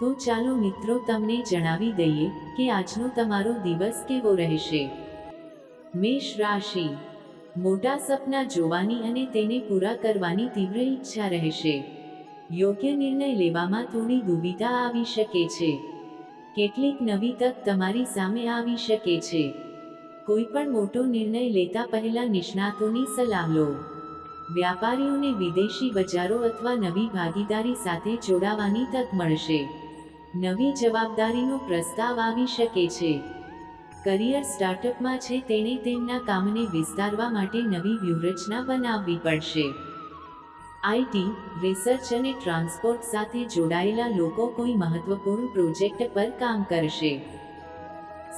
તો ચાલો મિત્રો તમને જણાવી દઈએ કે આજનો તમારો દિવસ કેવો રહેશે. મેષ રાશિ. મોટા સપના જોવાની અને તેને પૂરા કરવાની તીવ્ર ઈચ્છા રહેશે. યોગ્ય નિર્ણય લેવામાં થોડી દુવિધા આવી શકે છે. કેટલીક નવી તક તમારી સામે આવી શકે છે. કોઈ પણ મોટો નિર્ણય લેતા પહેલા નિષ્ણાતોની સલાહ લો. વ્યાપારીઓને વિદેશી બજારો અથવા નવી ભાગીદારી સાથે જોડાવાની તક મળશે. નવી જવાબદારીનો પ્રસ્તાવ આવી શકે છે. કરિયર સ્ટાર્ટઅપમાં છે તેણે તેમના કામને વિસ્તારવા માટે નવી વ્યૂહરચના બનાવવી પડશે. આઈટી, રિસર્ચ અને ટ્રાન્સપોર્ટ સાથે જોડાયેલા લોકો કોઈ મહત્વપૂર્ણ પ્રોજેક્ટ પર કામ કરશે.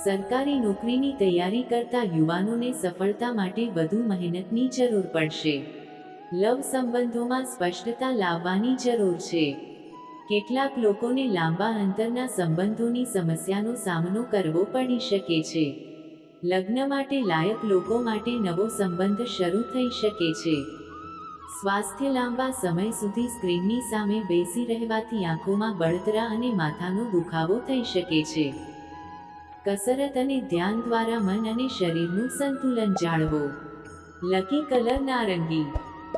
સરકારી નોકરીની તૈયારી કરતા યુવાનોને સફળતા માટે વધુ મહેનતની જરૂર પડશે. લવ સંબંધોમાં સ્પષ્ટતા લાવવાની જરૂર છે. કેટલાક લોકોને લાંબા અંતરના સંબંધોની સમસ્યાનો સામનો કરવો પડી શકે છે. લગ્ન માટે લાયક લોકો માટે નવો સંબંધ શરૂ થઈ શકે છે. સ્વાસ્થ્ય લાંબા સમય સુધી સ્ક્રીનની સામે બેસી રહેવાથી આંખોમાં બળતરા અને માથાનો દુખાવો થઈ શકે છે. કસરત અને ધ્યાન દ્વારા મન અને શરીરનું સંતુલન જાળવો. લકી કલર નારંગી.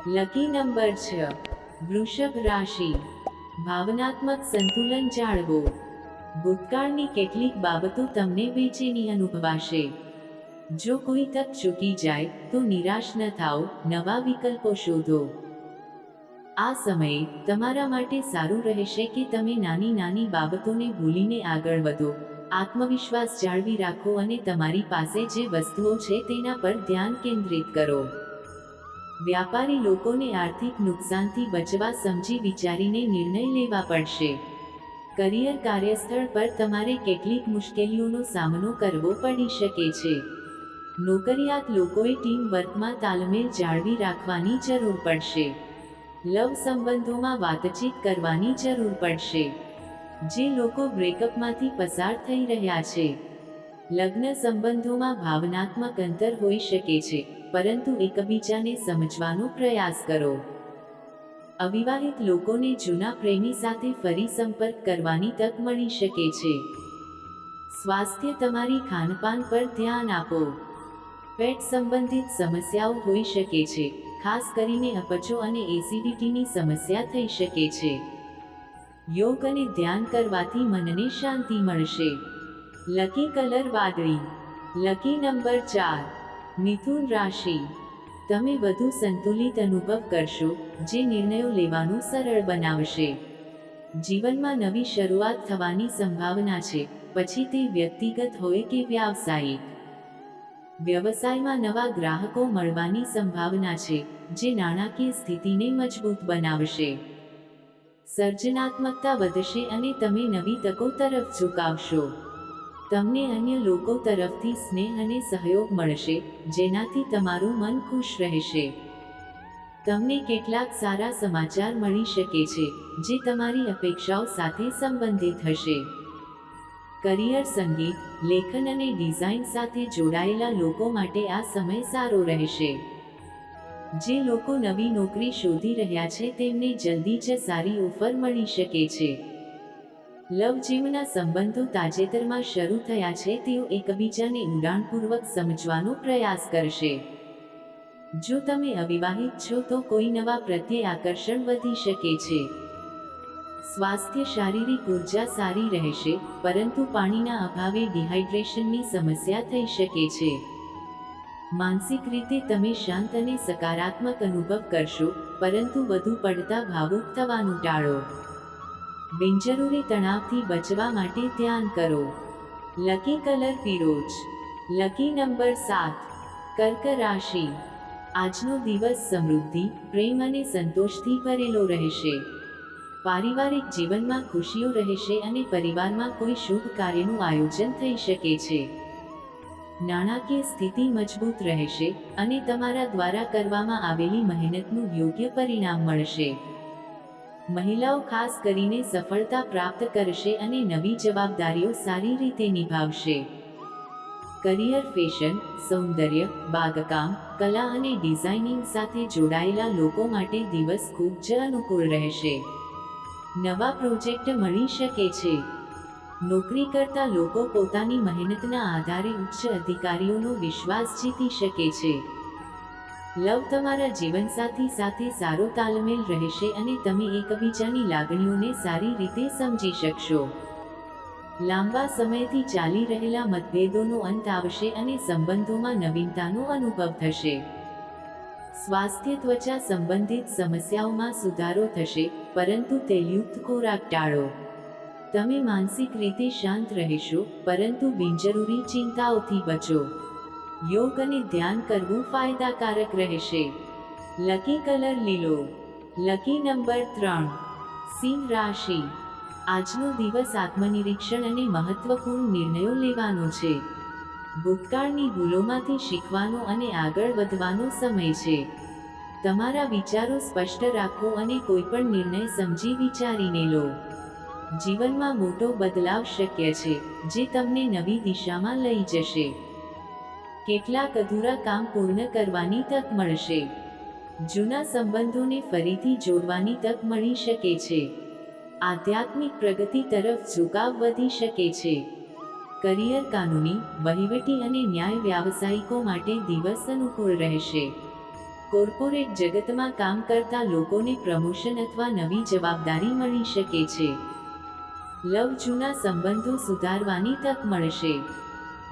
લકી નંબર છ. વૃષભ રાશિ. ભાવનાત્મક સંતુલન જાળવો. ભૂતકાળની કેટલીક બાબતો તમને બેચેની અનુભવાશે. જો કોઈ તક ચૂકી જાય, તો નિરાશ ન થાઓ, નવા વિકલ્પો શોધો. આ સમયે, તમારા માટે સારું રહેશે કે તમે નાની નાની બાબતોને ભૂલીને આગળ વધો. આત્મવિશ્વાસ જાળવી રાખો અને તમારી પાસે જે વસ્તુઓ છે તેના પર ધ્યાન કેન્દ્રિત કરો. વ્યાપારી લોકોને આર્થિક નુકસાનથી બચવા સમજી વિચારીને નિર્ણય લેવા પડશે. કરિયર કાર્યસ્થળ પર તમારે કેટલીક મુશ્કેલીઓનો સામનો કરવો પડી શકે છે. નોકરિયાત લોકોએ ટીમ વર્કમાં તાલમેલ જાળવી રાખવાની જરૂર પડશે. લવ સંબંધોમાં વાતચીત કરવાની જરૂર પડશે. જે લોકો બ્રેકઅપમાંથી પસાર થઈ રહ્યા છે. લગ્ન સંબંધોમાં ભાવનાત્મક અંતર હોઈ શકે છે. પરંતુ એકબીજાને સમજવાનો પ્રયાસ કરો. અવિવાહિત લોકોને જૂના પ્રેમી સાથે ફરી સંપર્ક કરવાની તક મળી શકે છે. સ્વાસ્થ્ય તમારી ખાનપાન પર ધ્યાન આપો. પેટ સંબંધિત સમસ્યાઓ હોઈ શકે છે, ખાસ કરીને અપચો અને એસિડિટીની સમસ્યા થઈ શકે છે. યોગ અને ધ્યાન કરવાથી મનને શાંતિ મળશે. લકી કલર વાદળી. લકી નંબર ચાર. મિથુન રાશિ. તમે વધુ સંતુલિત અનુભવ કરશો, જે નિર્ણયો લેવાનું સરળ બનાવશે. જીવનમાં નવી શરૂઆત થવાની સંભાવના છે, પછી તે વ્યક્તિગત હોય કે વ્યાવસાયિક. વ્યવસાયમાં નવા ગ્રાહકો મળવાની સંભાવના છે, જે નાણાકીય સ્થિતિને મજબૂત બનાવશે. સર્જનાત્મકતા વધશે અને તમે નવી તકો તરફ ઝુકાવશો. તમને અન્ય લોકો તરફથી સ્નેહ અને સહયોગ મળશે, જેનાથી તમારું મન ખુશ રહેશે. તમને કેટલાક સારા સમાચાર મળી શકે છે, જે તમારી અપેક્ષાઓ સાથે સંબંધિત હશે. કરિયર સંગીત, લેખન અને ડિઝાઇન સાથે જોડાયેલા લોકો માટે આ સમય સારો રહેશે. જે લોકો નવી નોકરી શોધી રહ્યા છે, તેમને જલ્દી જ સારી ઓફર મળી શકે છે. લવ જીવના સંબંધો તાજેતરમાં શરૂ થયા છે, તેઓ એકબીજાને ઊંડાણપૂર્વક સમજવાનો પ્રયાસ કરશે. જો તમે અવિવાહિત છો, તો કોઈ નવા પ્રત્યે આકર્ષણ વધી શકે છે. સ્વાસ્થ્ય શારીરિક ઊર્જા સારી રહેશે, પરંતુ પાણીના અભાવે ડિહાઇડ્રેશનની સમસ્યા થઈ શકે છે. માનસિક રીતે તમે શાંત અને સકારાત્મક અનુભવ કરશો, પરંતુ વધુ પડતા ભાવુક થવાનું ટાળો. બિનજરૂરી તણાવથી બચવા માટે ધ્યાન કરો. લકી કલર ફિરોજ લકી નંબર સાત. કર્ક રાશિ. આજનો દિવસ સમૃદ્ધિ, પ્રેમ અને સંતોષથી ભરેલો રહેશે. પારિવારિક જીવનમાં ખુશીઓ રહેશે અને પરિવારમાં કોઈ શુભ કાર્યનું આયોજન થઈ શકે છે. નાણાકીય સ્થિતિ મજબૂત રહેશે અને તમારા દ્વારા કરવામાં આવેલી મહેનતનું યોગ્ય પરિણામ મળશે. મહિલાઓ ખાસ કરીને સફળતા પ્રાપ્ત કરશે અને નવી જવાબદારીઓ સારી રીતે નિભાવશે. કરિયર, ફેશન, સૌંદર્ય, બાગકામ, કલા અને ડિઝાઇનિંગ સાથે જોડાયેલા લોકો માટે દિવસ ખૂબ જ અનુકૂળ રહેશે. નવા પ્રોજેક્ટ મળી શકે છે. નોકરી કરતા લોકો પોતાની મહેનતના આધારે ઉચ્ચ અધિકારીઓનો વિશ્વાસ જીતી શકે છે. લવ તમારા જીવનસાથી સાથે સારો તાલમેલ રહેશે અને તમે એકબીજાની લાગણીઓને સારી રીતે સમજી શકશો. લાંબા સમયથી ચાલી રહેલા મતભેદોનો અંત આવશે અને સંબંધોમાં નવીનતાનો અનુભવ થશે. સ્વાસ્થ્ય ત્વચા સંબંધિત સમસ્યાઓમાં સુધારો થશે, પરંતુ તેલયુક્ત ખોરાક ટાળો. તમે માનસિક રીતે શાંત રહેશો, પરંતુ બિનજરૂરી ચિંતાઓથી બચો. યોગ અને ધ્યાન કરવું ફાયદાકારક રહેશે. લકી કલર લીલો. લકી નંબર ત્રણ. સિંહ રાશિ. આજનો દિવસ આત્મનિરીક્ષણ અને મહત્વપૂર્ણ નિર્ણયો લેવાનો છે. ભૂતકાળની ભૂલોમાંથી શીખવાનો અને આગળ વધવાનો સમય છે. તમારા વિચારો સ્પષ્ટ રાખો અને કોઈપણ નિર્ણય સમજી વિચારીને લો. જીવનમાં મોટો બદલાવ શક્ય છે, જે તમને નવી દિશામાં લઈ જશે. કેટલાક અધૂરા કામ પૂર્ણ કરવાની તક મળશે. જૂના સંબંધોને ફરીથી જોડવાની તક મળી શકે છે. આધ્યાત્મિક પ્રગતિ તરફ ઝુકાવ વધી શકે છે. કરિયર કાનૂની, વહીવટી અને ન્યાય વ્યાવસાયિકો માટે દિવસ અનુકૂળ રહેશે. કોર્પોરેટ જગતમાં કામ કરતા લોકોને પ્રમોશન અથવા નવી જવાબદારી મળી શકે છે. લવ જૂના સંબંધો સુધારવાની તક મળશે.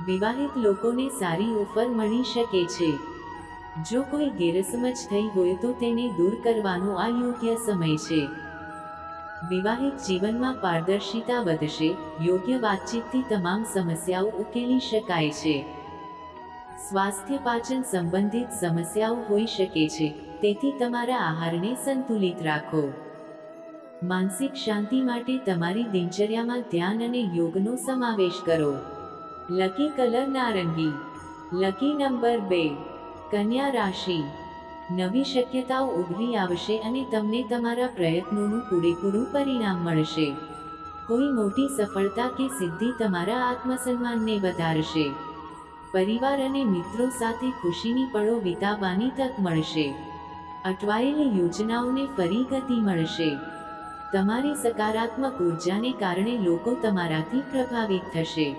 વિવાહિત લોકોને સારી ઓફર મળી શકે છે. જો કોઈ ગેરસમજ થઈ હોય તો તેને દૂર કરવાનો આ યોગ્ય સમય છે. વિવાહિત જીવનમાં પારદર્શિતા વધશે, યોગ્ય વાતચીતથી તમામ સમસ્યાઓ ઉકેલી શકાય છે. સ્વાસ્થ્ય પાચન સંબંધિત સમસ્યાઓ હોઈ શકે છે, તેથી તમારા આહારને સંતુલિત રાખો. માનસિક શાંતિ માટે તમારી દિનચર્યામાં ધ્યાન અને યોગનો સમાવેશ કરો. લકી કલર નારંગી લકી નંબર બે કન્યા રાશિ નવી શક્યતાઓ ઉભરી આવશે અને તમને તમારા પ્રયત્નોનું પૂરેપૂરું પરિણામ મળશે કોઈ મોટી સફળતા કે સિદ્ધિ તમારા આત્મસન્માનને વધારશે પરિવાર અને મિત્રો સાથે ખુશીની પળો વિતાવવાની તક મળશે અટવાયેલી યોજનાઓને ફરી ગતિ મળશે તમારી સકારાત્મક ઉર્જાને કારણે લોકો તમારાથી પ્રભાવિત થશે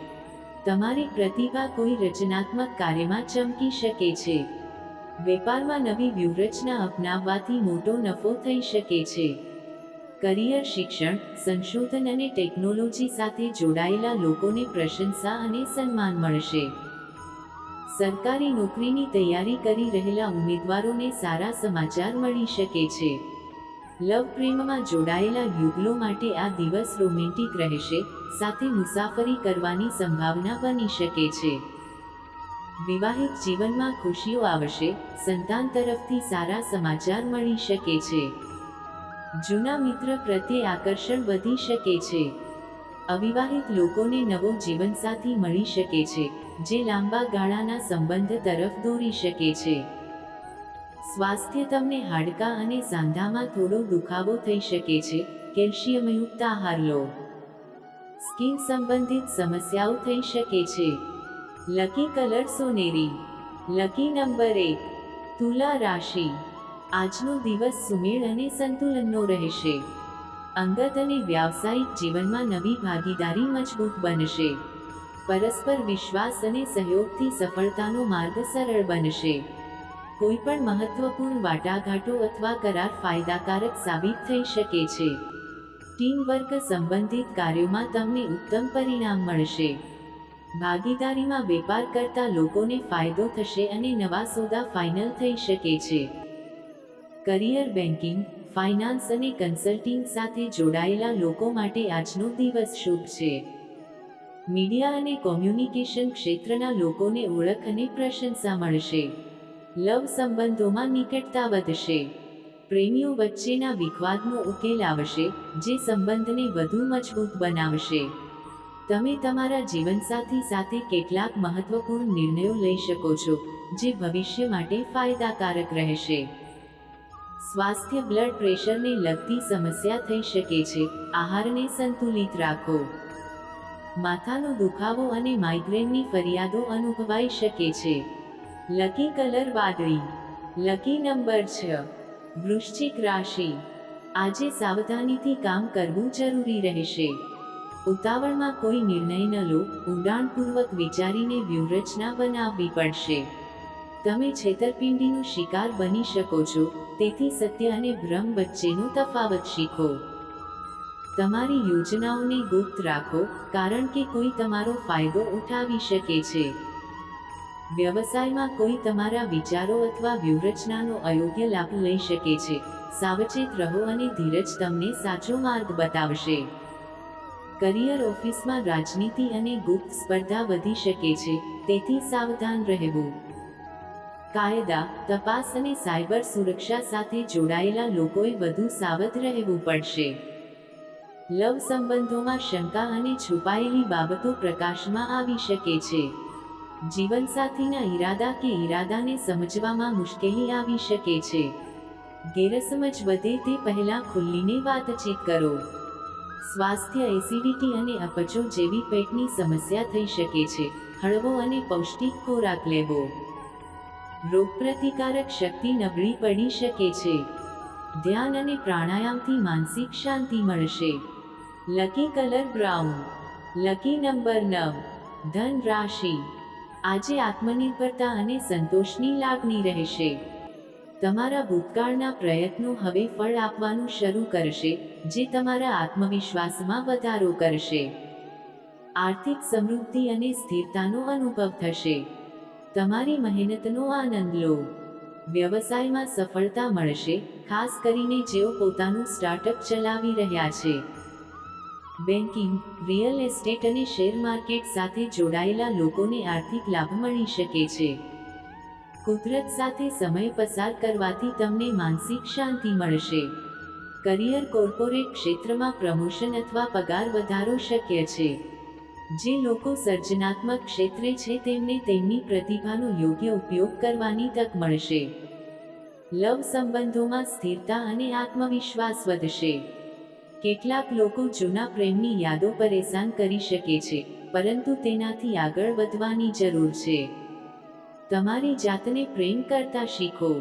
તમારી પ્રતિભા કોઈ રચનાત્મક કાર્યમાં ચમકી શકે છે. વેપારમાં નવી વ્યૂહરચના અપનાવવાથી મોટો નફો થઈ શકે છે. કરિયર શિક્ષણ, સંશોધન અને ટેકનોલોજી સાથે જોડાયેલા લોકોને પ્રશંસા અને સન્માન મળશે. સરકારી નોકરીની તૈયારી કરી રહેલા ઉમેદવારોને સારા સમાચાર મળી શકે છે. લવ પ્રેમમાં જોડાયેલા યુગલો માટે આ દિવસ રોમેન્ટિક રહેશે, સાથે મુસાફરી કરવાની સંભાવના બની શકે છે. વિવાહિત જીવનમાં ખુશીઓ આવશે, સંતાન તરફથી સારા સમાચાર મળી શકે છે. જૂના મિત્ર પ્રત્યે આકર્ષણ વધી શકે છે. અવિવાહિત લોકોને નવો જીવનસાથી મળી શકે છે, જે લાંબા ગાળાના સંબંધ તરફ દોરી શકે છે. સ્વાસ્થ્ય તમને હાડકાં અને સાંધામાં થોડો દુખાવો થઈ શકે છે કેલ્શિયમયુક્ત આહાર લો. સ્કિન સંબંધિત સમસ્યાઓ થઈ શકે છે. લકી કલર સોનેરી. લકી નંબર એક. તુલા રાશિ. આજનો દિવસ સુમેળ અને સંતુલનનો રહેશે. અંગત અને વ્યાવસાયિક જીવનમાં નવી ભાગીદારી મજબૂત બનશે. પરસ્પર વિશ્વાસ અને સહયોગથી સફળતાનો માર્ગ સરળ બનશે. કોઈ પણ મહત્વપૂર્ણ વાટાઘાટો અથવા કરાર ફાયદાકારક સાબિત થઈ શકે છે. ટીમ વર્ક સંબંધિત કાર્યોમાં તમને ઉત્તમ પરિણામ મળશે. ભાગીદારીમાં વેપાર કરતા લોકોને ફાયદો થશે અને નવા સોદા ફાઇનલ થઈ શકે છે. કરિયર બેન્કિંગ, ફાઇનાન્સ અને કન્સલ્ટિંગ સાથે જોડાયેલા લોકો માટે આજનો દિવસ શુભ છે. મીડિયા અને કોમ્યુનિકેશન ક્ષેત્રના લોકોને ઓળખ અને પ્રશંસા મળશે. લવ સંબંધોમાં નિકટતા વધશે. પ્રેમીઓ વચ્ચેના વિખવાદનો ઉકેલ આવશે, જે સંબંધને વધુ મજબૂત બનાવશે. તમે તમારા જીવનસાથી સાથે કેટલાક મહત્વપૂર્ણ નિર્ણયો લઈ શકો છો, જે ભવિષ્ય માટે ફાયદાકારક રહેશે. સ્વાસ્થ્ય, બ્લડ પ્રેશરને લગતી સમસ્યા થઈ શકે છે, આહારને સંતુલિત રાખો. માથાનો દુખાવો અને માઇગ્રેનની ફરિયાદો અનુભવાઈ શકે છે. લકી કલર વાદળી લકી નંબર છ વૃશ્ચિક રાશિ આજે સાવધાનીથી કામ કરવું જરૂરી રહેશે. ઉતાવળમાં કોઈ નિર્ણય ન લો, ઊંડાણપૂર્વક વિચારીને વ્યૂહરચના બનાવવી પડશે. તમે છેતરપિંડીનો શિકાર બની શકો છો, તેથી સત્ય અને ભ્રમ વચ્ચેનો તફાવત શીખો. તમારી યોજનાઓને ગુપ્ત રાખો, કારણ કે કોઈ તમારો ફાયદો ઉઠાવી શકે છે. વ્યવસાયમાં કોઈ તમારા વિચારો અથવા વ્યૂહરચનાનો અયોગ્ય લાભ લઈ શકે છે. સાવચેત રહો અને ધીરજ તમને સાચો માર્ગ બતાવશે. કરિયર ઓફિસમાં રાજનીતિ અને ગુપ્ત સ્પર્ધા વધી શકે છે, તેથી સાવધાન રહેવું. કાયદા, તપાસ અને સાયબર સુરક્ષા સાથે જોડાયેલા લોકોએ વધુ સાવધ રહેવું પડશે. લવ સંબંધોમાં શંકા અને છુપાયેલી બાબતો પ્રકાશમાં આવી શકે છે. જીવનસાથીના ઈરાદા કે ઈરાદાને સમજવામાં મુશ્કેલી આવી શકે છે. ગેરસમજ વધે તે પહેલાં ખુલ્લીને વાતચીત કરો. સ્વાસ્થ્ય એસિડિટી અને અપચો જેવી પેટની સમસ્યા થઈ શકે છે. હળવો અને પૌષ્ટિક ખોરાક લેવો. રોગપ્રતિકારક શક્તિ નબળી પડી શકે છે. ધ્યાન અને પ્રાણાયામથી માનસિક શાંતિ મળશે. Lucky colour brown lucky number નવ. ધન રાશિ આજે આત્મનિર્ભરતા અને સંતોષની લાગણી રહેશે. તમારા ભૂતકાળના પ્રયત્નો હવે ફળ આપવાનું શરૂ કરશે, જે તમારા આત્મવિશ્વાસમાં વધારો કરશે. આર્થિક સમૃદ્ધિ અને સ્થિરતાનો અનુભવ થશે. તમારી મહેનતનો આનંદ લો. વ્યવસાયમાં સફળતા મળશે, ખાસ કરીને જેઓ પોતાનું સ્ટાર્ટઅપ ચલાવી રહ્યા છે. બેન્કિંગ, રિયલ એસ્ટેટ અને શેર માર્કેટ સાથે જોડાયેલા લોકોને આર્થિક લાભ મળી શકે છે. કુદરત સાથે સમય પસાર કરવાથી તમને માનસિક શાંતિ મળશે. કરિયર કોર્પોરેટ ક્ષેત્રમાં પ્રમોશન અથવા પગાર વધારો શક્ય છે. જે લોકો સર્જનાત્મક ક્ષેત્રે છે તેમને તેમની પ્રતિભાનો યોગ્ય ઉપયોગ કરવાની તક મળશે. લવ સંબંધોમાં સ્થિરતા અને આત્મવિશ્વાસ વધશે. કેટલાક લોકો જૂના પ્રેમની યાદો પરેશાન કરી શકે છે, પરંતુ તેનાથી આગળ વધવાની જરૂર છે. તમારી જાતને પ્રેમ કરતા શીખો.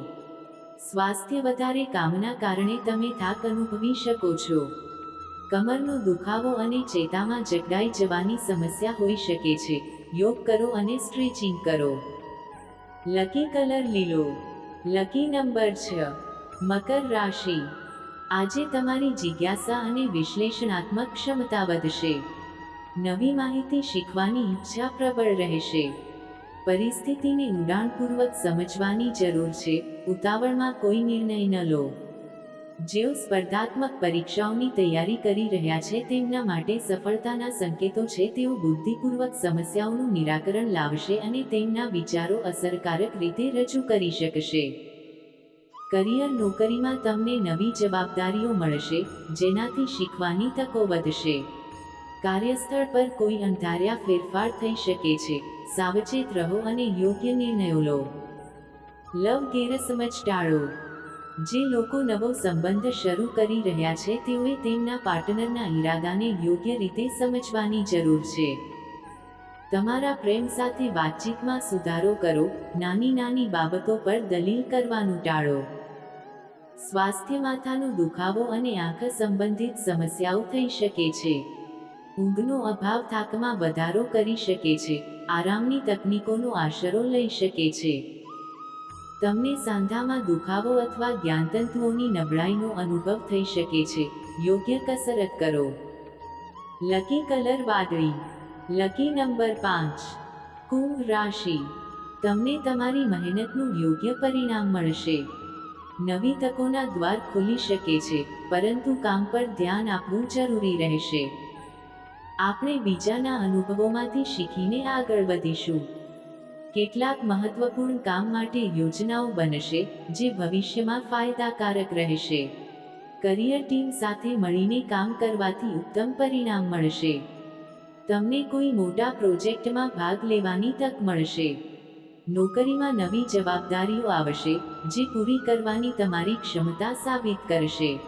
સ્વાસ્થ્ય વધારે કામના કારણે તમે થાક અનુભવી શકો છો. કમરનો દુખાવો અને ચેતામાં જકડાઈ જવાની સમસ્યા હોઈ શકે છે. યોગ કરો અને સ્ટ્રેચિંગ કરો. લકી કલર લીલો. લકી નંબર છ. મકર રાશિ. આજે તમારી જિજ્ઞાસા અને વિશ્લેષણાત્મક ક્ષમતા વધશે. નવી માહિતી શીખવાની ઈચ્છા પ્રબળ રહેશે. પરિસ્થિતિને ઊંડાણપૂર્વક સમજવાની જરૂર છે. ઉતાવળમાં કોઈ નિર્ણય ન લો. જેઓ સ્પર્ધાત્મક પરીક્ષાઓની તૈયારી કરી રહ્યા છે તેમના માટે સફળતાના સંકેતો છે. તેઓ બુદ્ધિપૂર્વક સમસ્યાઓનું નિરાકરણ લાવશે અને તેમના વિચારો અસરકારક રીતે રજૂ કરી શકશે. કરિયર નોકરીમાં તમને નવી જવાબદારીઓ મળશે, જેનાથી શીખવાની તકો વધશે. કાર્યસ્થળ પર કોઈ અંધાર્યા ફેરફાર થઈ શકે છે, સાવચેત રહો અને યોગ્ય નિર્ણયો લો. લવ ગેરસમજ ટાળો. જે લોકો નવો સંબંધ શરૂ કરી રહ્યા છે, તેઓએ તેમના પાર્ટનરના ઈરાદાને યોગ્ય રીતે સમજવાની જરૂર છે. તમારા પ્રેમ સાથે વાતચીતમાં સુધારો કરો નાની નાની બાબતો પર દલીલ કરવાનું ટાળો. સ્વાસ્થ્ય માથાનો દુખાવો અને આંખ સંબંધિત સમસ્યાઓ થઈ શકે છે. ઊંઘનો અભાવ થાકમાં વધારો કરી શકે છે. આરામની તકનીકોનો આશરો લઈ શકે છે. તમને સાંધામાં દુખાવો અથવા જ્ઞાનતંતુઓની નબળાઈનો અનુભવ થઈ શકે છે. યોગ્ય કસરત કરો. લકી કલર વાદળી. લકી નંબર પાંચ. કુંભ રાશિ. તમને તમારી મહેનતનું યોગ્ય પરિણામ મળશે. નવી તકોના દ્વાર ખુલી શકે છે, પરંતુ કામ પર ધ્યાન આપવું જરૂરી રહેશે. આપણે બીજાના અનુભવોમાંથી શીખીને આગળ વધીશું. કેટલાક મહત્વપૂર્ણ કામ માટે યોજનાઓ બનશે, જે ભવિષ્યમાં ફાયદાકારક રહેશે. કરિયર ટીમ સાથે મળીને કામ કરવાથી ઉત્તમ પરિણામ મળશે. તમને કોઈ મોટા પ્રોજેક્ટમાં ભાગ લેવાની તક મળશે. નોકરીમાં નવી જવાબદારીઓ આવશે, જે પૂરી કરવાની તમારી ક્ષમતા સાબિત કરશે.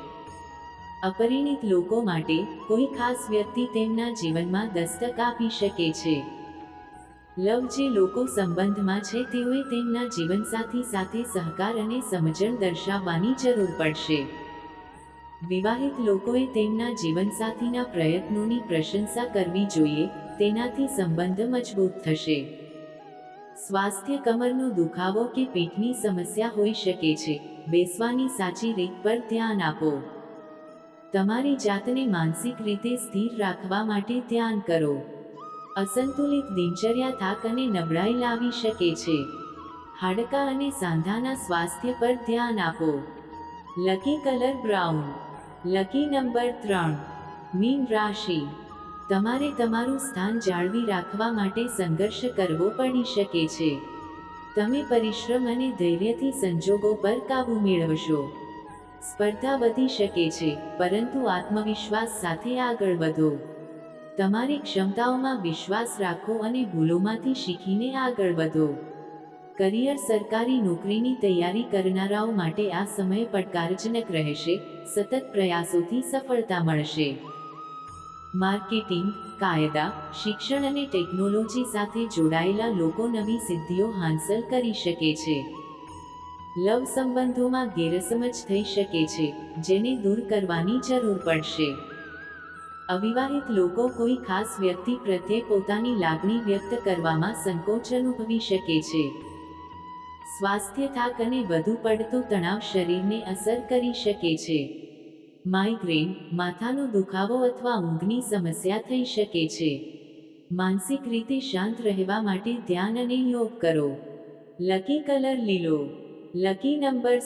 અપરિણિત લોકો માટે, કોઈ ખાસ વ્યક્તિ તેમના જીવનમાં દસ્તક આપી શકે છે. લવ જે લોકો સંબંધમાં છે, તેઓએ તેમના જીવનસાથી સાથે સહકાર અને સમજણ દર્શાવવાની જરૂર પડશે. વિવાહિત લોકોએ તેમના જીવનસાથીના પ્રયત્નોની પ્રશંસા કરવી જોઈએ, તેનાથી સંબંધ મજબૂત થશે. સ્વાસ્થ્ય કમરનો દુખાવો કે પેટની સમસ્યા હોઈ શકે છે, બેસવાની સાચી રીત પર ધ્યાન આપો. તમારી જાતને માનસિક રીતે સ્થિર રાખવા માટે ધ્યાન કરો. અસંતુલિત દિનચર્યા થાક અને નબળાઈ લાવી શકે છે. હાડકા અને સાંધાના સ્વાસ્થ્ય પર ધ્યાન આપો. Lucky colour brown lucky number ત્રણ, મીન રાશિ. તમારે તમારું સ્થાન જાળવી રાખવા માટે સંઘર્ષ કરવો પડી શકે છે. તમે પરિશ્રમ અને ધૈર્યથી સંજોગો પર કાબૂ મેળવશો. સ્પર્ધા વધી શકે છે, પરંતુ આત્મવિશ્વાસ સાથે આગળ વધો. તમારી ક્ષમતાઓમાં વિશ્વાસ રાખો અને ભૂલોમાંથી શીખીને આગળ વધો. કરિયર સરકારી નોકરીની તૈયારી કરનારાઓ માટે આ સમય પડકારજનક રહેશે, સતત પ્રયાસોથી સફળતા મળશે. માર્કેટિંગ, કાયદા, શિક્ષણ અને ટેકનોલોજી સાથે જોડાયેલા લોકો નવી સિદ્ધિઓ હાંસલ કરી શકે છે. લવ સંબંધોમાં ગેરસમજ થઈ શકે છે, જેને દૂર કરવાની જરૂર પડશે. અવિવાહિત લોકો કોઈ ખાસ વ્યક્તિ પ્રત્યે પોતાની લાગણી વ્યક્ત કરવામાં સંકોચ અનુભવી શકે છે. સ્વાસ્થ્ય થાક અને વધુ પડતો તણાવ શરીરને અસર કરી શકે છે. માઇગ્રેન માથાનો દુખાવો અથવા ઊંઘની સમસ્યા થઈ શકે છે. માનસિક રીતે શાંત રહેવા માટે ધ્યાન અને યોગ કરો. લકી કલર લીલો. Lucky number